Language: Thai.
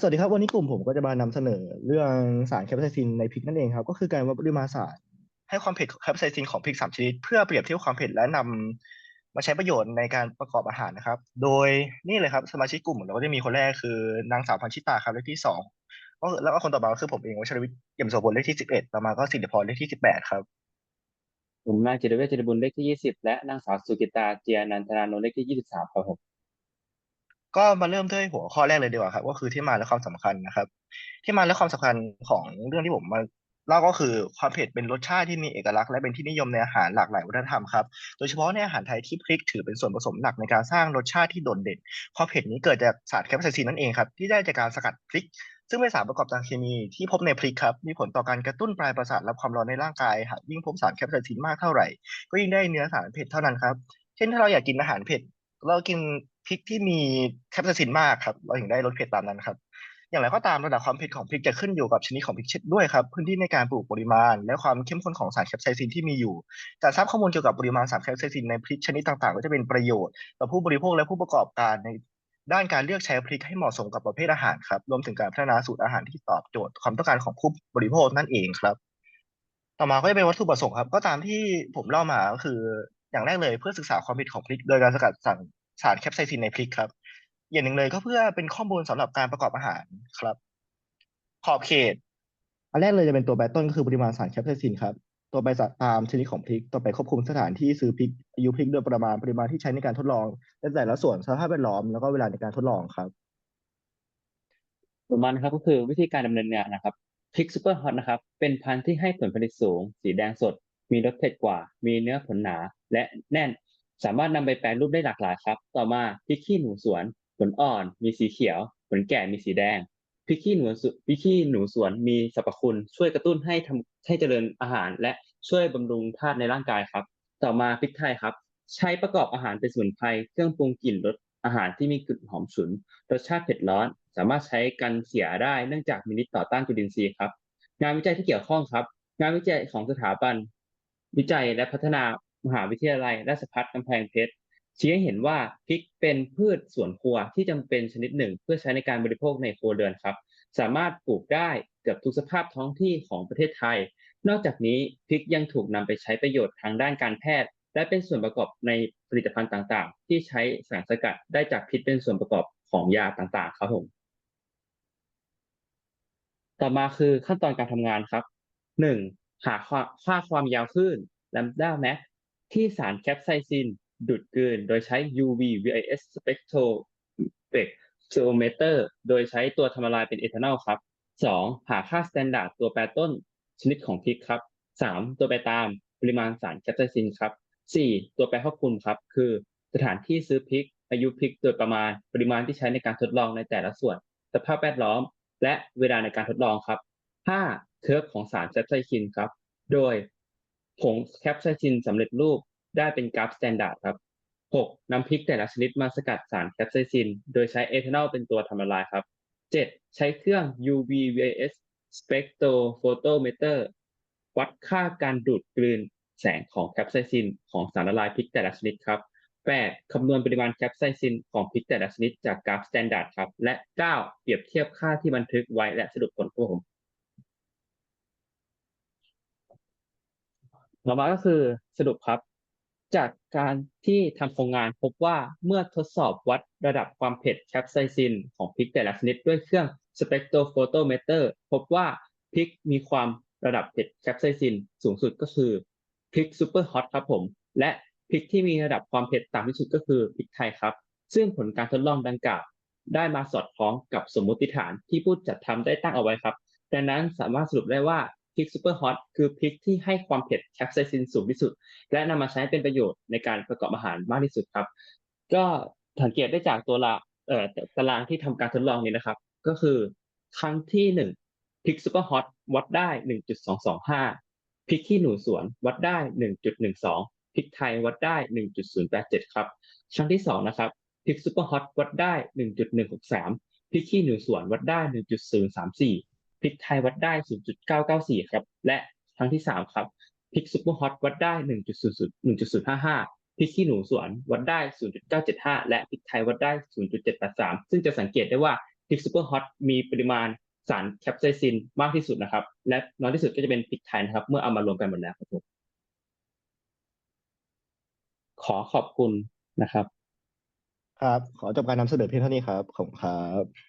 สวัสดีครับวันนี้กลุ่มผมก็จะมานำเสนอเรื่องสารแคปไซซินในพริกนั่นเองครับ ก็คือการวัดปริมาณสารให้ความเผ็ดแคปไซซินของพริกสามชนิด เพื่อเปรียบเทียบความเผ็ดและนำมาใช้ประโยชน์ในการประกอบอาหารนะครับ โดยนี่เลยครับสมาชิกกลุ่มเราก็จะมีคนแรกคือนางสาวพันชิตาครับเลขที่สองก็แล้วก็คนต่อมาคือผมเองวชรวิทย์เอี่ยมโสพลเลขที่สิบเอ็ดต่อมาก็สิริพรเลขที่สิบแปดครับผมนายจิรเวชจิรบุญเลขที่ยี่สิบและนางสาวสุกิตาเจียนันทนานนท์เลขที่ยี่สิบสามครับผม ก็มาเริ่มด้วยหัวข้อแรกเลยดีกว่าครับ ก็คือที่มาและความสำคัญนะครับ ที่มาและความสำคัญของเรื่องที่ผมมาเล่าก็คือความเผ็ดเป็นรสชาติที่มีเอกลักษณ์และเป็นที่นิยมในอาหารหลากหลายวัฒนธรรมครับ โดยเฉพาะในอาหารไทยที่พริกถือเป็นส่วนผสมหลักในการสร้างรสชาติที่โดดเด่นความเผ็ดนี้เกิดจากสารแคปไซซินนั่นเองครับที่ได้จากการสกัดพริก ซึ่งเป็นสารประกอบทางเคมีที่พบในพริกครับ มีผลต่อการกระตุ้นปลายประสาทรับความร้อนในร่างกายหากยิ่งพบสารแคปไซซินมากเท่าไหร่ ก็ยิ่งได้เนื้อสารเผ็ดเท่านั้นครับ เช่นถ้าเราอยากกินอาหารเผ็ดเรากิน พริกที่มีแคปไซซินมากครับเราถึงได้รสเผ็ดตามนั้นครับ อย่างไรก็ตามระดับความเผ็ดของพริกจะขึ้นอยู่กับชนิดของพริกเช่นด้วยครับพื้นที่ในการปลูกปริมาณ และความเข้มข้นของสารแคปไซซินที่มีอยู่การทราบข้อมูลเกี่ยวกับปริมาณสารแคปไซซินในพริกชนิดต่างๆ ก็จะเป็นประโยชน์ต่อผู้บริโภคและผู้ประกอบการในด้านการเลือกใช้พริกให้เหมาะสมกับประเภทอาหารครับรวมถึงการพัฒนาสูตรอาหารที่ตอบโจทย์ความต้องการของผู้บริโภคนั่นเองครับ ต่อมาก็จะเป็นวัตถุประสงค์ครับ ก็ตามที่ผมเล่ามาก็คืออย่างแรกเลยเพื่อศึกษาความผิดของพริก โดยการสกัดสาร สารแคปไซซินในพริกครับ อย่างหนึ่งเลยก็เพื่อเป็นข้อมูลสำหรับการประกอบอาหารครับ ขอบเขต อันแรกเลยจะเป็นตัวแปรต้นก็คือปริมาณสารแคปไซซินครับ ตัวไปตามชนิดของพริกต่อไปควบคุมสถานที่ซื้อพริกอายุพริกโดยประมาณปริมาณที่ใช้ในการทดลองและแต่ละส่วนสภาพแวดล้อมแล้วก็เวลาในการทดลองครับต่อมานะครับก็คือวิธีการดำเนินงานนะครับพริกซูเปอร์ฮอตนะครับเป็นพันธุ์ที่ให้ผลผลิตสูง สีแดงสด มีรสเผ็ดกว่า มีเนื้อผลหนาและแน่น สามารถนำไปแปรรูปได้หลากหลายครับ ต่อมาพริกขี้หนูสวนผลอ่อน มีสีเขียวผลแก่มีสีแดงพริกขี้หนูสพริกขี้หนูสวนมีสรรพคุณ ช่วยกระตุ้นให้ทำให้เจริญอาหาร และช่วยบำรุงธาตุในร่างกายครับ ต่อมาพริกไทยครับ ใช้ประกอบอาหารเป็นสมุนไพรเครื่องปรุงกลิ่นรสอาหารที่มีกลิ่นหอมฉุนรสชาติเผ็ดร้อน สามารถใช้กันเสียได้เนื่องจากมีฤทธิ์ต่อต้านจุลินทรีย์ครับ งานวิจัยที่เกี่ยวข้องครับ งานวิจัยของสถาบัน วิจัยและพัฒนา มหาวิทยาลัยราชภัฏกำแพงเพชรชี้ให้เห็นว่าพริกเป็นพืชสวนครัวที่จำเป็นชนิดหนึ่ง เพื่อใช้ในการบริโภคในครัวเรือนครับ สามารถปลูกได้เกือบทุกสภาพท้องที่ของประเทศไทย นอกจากนี้พริกยังถูกนำไปใช้ประโยชน์ทางด้านการแพทย์ และเป็นส่วนประกอบในผลิตภัณฑ์ต่างๆ ที่ใช้สารสกัดได้จากพริกเป็นส่วนประกอบของยาต่างๆ ครับผมต่อมาคือขั้นตอนการทำงานครับ 1. หาค่าความยาวคลื่น lambda max ที่สารแคปไซซินดูดกลืน โดยใช้ UV VIS spectrometer โดยใช้ตัวทำละลายเป็นเอทานอลครับ 2. หาค่า standard ตัวแปรต้นชนิดของพริกครับ 3. ตัวแปรตามปริมาณสารแคปไซซินครับ 4. ตัวแปรควบคุมครับ คือสถานที่ซื้อพริก อายุพริกโดยประมาณปริมาณที่ใช้ในการทดลองในแต่ละส่วน สภาพแวดล้อม และเวลาในการทดลองครับ 5. เคอร์ฟของสารแคปไซซินครับ โดย ผงแคปไซซินสำเร็จรูปได้เป็นกราฟสแตนดาร์ดครับ 6. นำพริกแต่ละชนิดมาสกัดสารแคปไซซิน โดยใช้เอทานอลเป็นตัวทำละลายครับ 7. ใช้เครื่อง UV VIS spectrophotometer วัดค่าการดูดกลืนแสงของแคปไซซิน ของสารละลายพริกแต่ละชนิดครับ 8. คำนวณปริมาณแคปไซซินของพริกแต่ละชนิดจากกราฟสแตนดาร์ดครับ และ 9. เปรียบเทียบค่าที่บันทึกไว้และสรุปผลครับผม ต่อมาก็คือสรุปครับ จากการที่ทำโครงงานพบว่าเมื่อทดสอบวัดระดับความเผ็ดแคปไซซินของพริกแต่ละชนิดด้วยเครื่อง spectrophotometer พบว่าพริกมีความระดับเผ็ดแคปไซซินสูงสุดก็คือพริกซูเปอร์ฮอตครับผม และพริกที่มีระดับความเผ็ดต่ำที่สุดก็คือพริกไทยครับ ซึ่งผลการทดลองดังกล่าวได้มาสอดคล้องกับสมมติฐานที่ผู้จัดทำได้ตั้งเอาไว้ครับ ดังนั้นสามารถสรุปได้ว่า ริกซูเปอร์ฮอตคือพริกที่ให้ความเผ็ดแคปไซซินสูงที่สุด และนำมาใช้เป็นประโยชน์ในการประกอบอาหารมากที่สุดครับ ก็สังเกตได้จากตัวละเอ่อตารางที่ทำการทดลองนี้นะครับ ก็คือครั้งที่หนึ่งพริกซูเปอร์ฮอตวัดได้หนึ่งจุดสองสองห้าพริกขี้หนูสวนวัดได้หนึ่งจุดหนึ่งสองพริกไทยวัดได้หนึ่งจุดศูนย์แปดเจ็ดครับครั้งที่สองนะครับพริกซูเปอร์ฮอตวัดได้หนึ่งจุดหนึ่งหกสามพริกขี้หนูสวนวัดได้หนึ่งจุดศูนย์สามสี่ พริกไทยวัดได้ศูนย์จุดเก้าเก้าสี่ครับ และครั้งที่สามครับพริกซูเปอร์ฮอตวัดได้หนึ่งจุดศูนย์ศูนย์หนึ่งจุดศูนย์ห้าห้าพริกขี้หนูสวนวัดได้ 0.975 และพริกไทยวัดได้ 0.783 ซึ่งจะสังเกตได้ว่าพริกซูเปอร์ฮอตมีปริมาณสารแคปไซซินมากที่สุดนะครับ และน้อยที่สุดก็จะเป็นพริกไทยนะครับ เมื่อเอามารวมกันหมดแล้วครับผมขอขอบคุณนะครับ ครับ ขอจบการนำเสนอเพียงเท่านี้ครับ ขอบคุณครับ